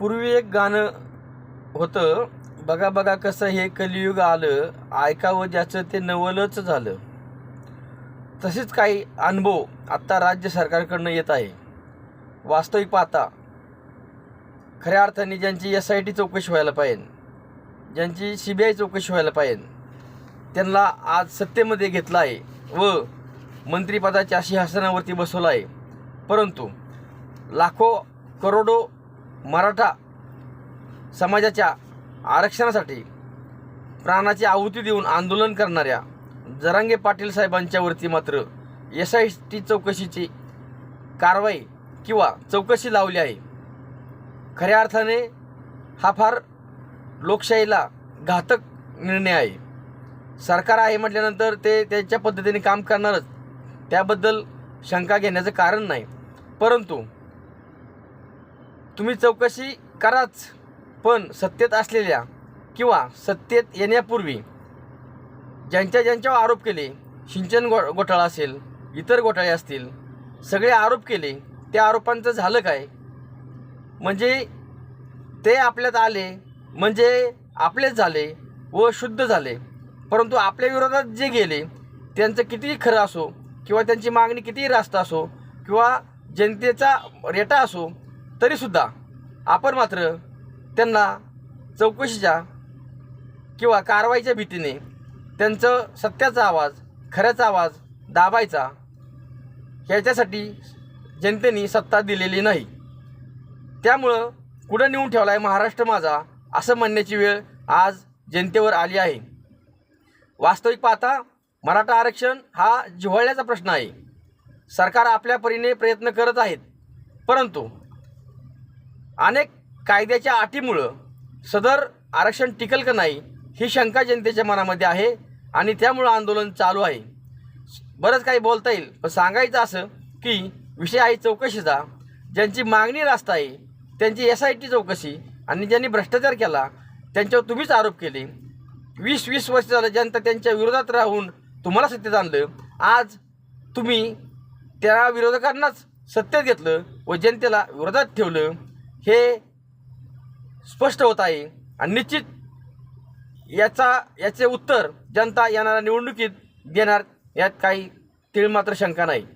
पूर्वी एक गाणं होतं बघा बघा कसं हे कलियुग आलं ऐकावं ज्याचं ते नवलच झालं. तसेच काही अनुभव आत्ता राज्य सरकारकडनं येत आहे. वास्तविक पाहता खऱ्या अर्थाने ज्यांची एस आय टी चौकशी व्हायला पाहिजे ज्यांची सी बी आय चौकशी व्हायला पाहिजे त्यांना आज सत्तेमध्ये घेतलं आहे व मंत्रिपदाच्या सिंहासनावरती बसवलं आहे. परंतु लाखो करोडो मराठा समाजाच्या आरक्षणासाठी प्राणाची आहुती देऊन आंदोलन करणाऱ्या जरांगे पाटील साहेबांच्यावरती मात्र एस आय टी चौकशीची कारवाई किंवा चौकशी लावली आहे. खऱ्या अर्थाने हा फार लोकशाहीला घातक निर्णय आहे. सरकार आहे म्हटल्यानंतर ते त्यांच्या पद्धतीने काम करणारच. त्याबद्दल शंका घेण्याचं कारण नाही. परंतु तुम्ही चौकशी कराच पण सत्तेत असलेल्या किंवा सत्तेत येण्यापूर्वी ज्यांच्या ज्यांच्यावर आरोप केले सिंचन घो घोटाळा असेल इतर घोटाळे असतील सगळे आरोप केले त्या आरोपांचं झालं काय? म्हणजे ते आपल्यात आले म्हणजे आपलेच झाले व शुद्ध झाले. परंतु आपल्या विरोधात जे गेले त्यांचं कितीही खरं असो किंवा त्यांची मागणी कितीही रास्त असो किंवा जनतेचा रेटा असो तरीसुद्धा आपण मात्र त्यांना चौकशीच्या किंवा कारवाईच्या भीतीने त्यांचं सत्याचा आवाज खऱ्याचा आवाज दाबायचा ह्याच्यासाठी जनतेने सत्ता दिलेली नाही. त्यामुळं कुठं नेऊन ठेवला आहे महाराष्ट्र माझा असं म्हणण्याची वेळ आज जनतेवर आली आहे. वास्तविक पाहता मराठा आरक्षण हा जिव्हाळ्याचा प्रश्न आहे. सरकार आपल्या परीने प्रयत्न करत आहेत. परंतु अनेक कायद्याच्या अटीमुळं सदर आरक्षण टिकल का नाही ही शंका जनतेच्या मनामध्ये आहे आणि त्यामुळं आंदोलन चालू आहे. बरंच काही बोलता येईल पण सांगायचं असं की विषय आहे चौकशीचा. ज्यांची मागणी रास्त आहे त्यांची एस आय टी चौकशी आणि ज्यांनी भ्रष्टाचार केला त्यांच्यावर तुम्हीच आरोप केले. वीस वीस वर्ष झालं जनता त्यांच्या विरोधात राहून तुम्हाला सत्तेत आणलं. आज तुम्ही त्या विरोधकांनाच सत्तेत घेतलं व जनतेला विरोधात ठेवलं. हे स्पष्ट होत आहे. आणि निश्चित याचा याचे उत्तर जनता येणाऱ्या निवडणुकीत देणार यात काही तीळ मात्र शंका नाही.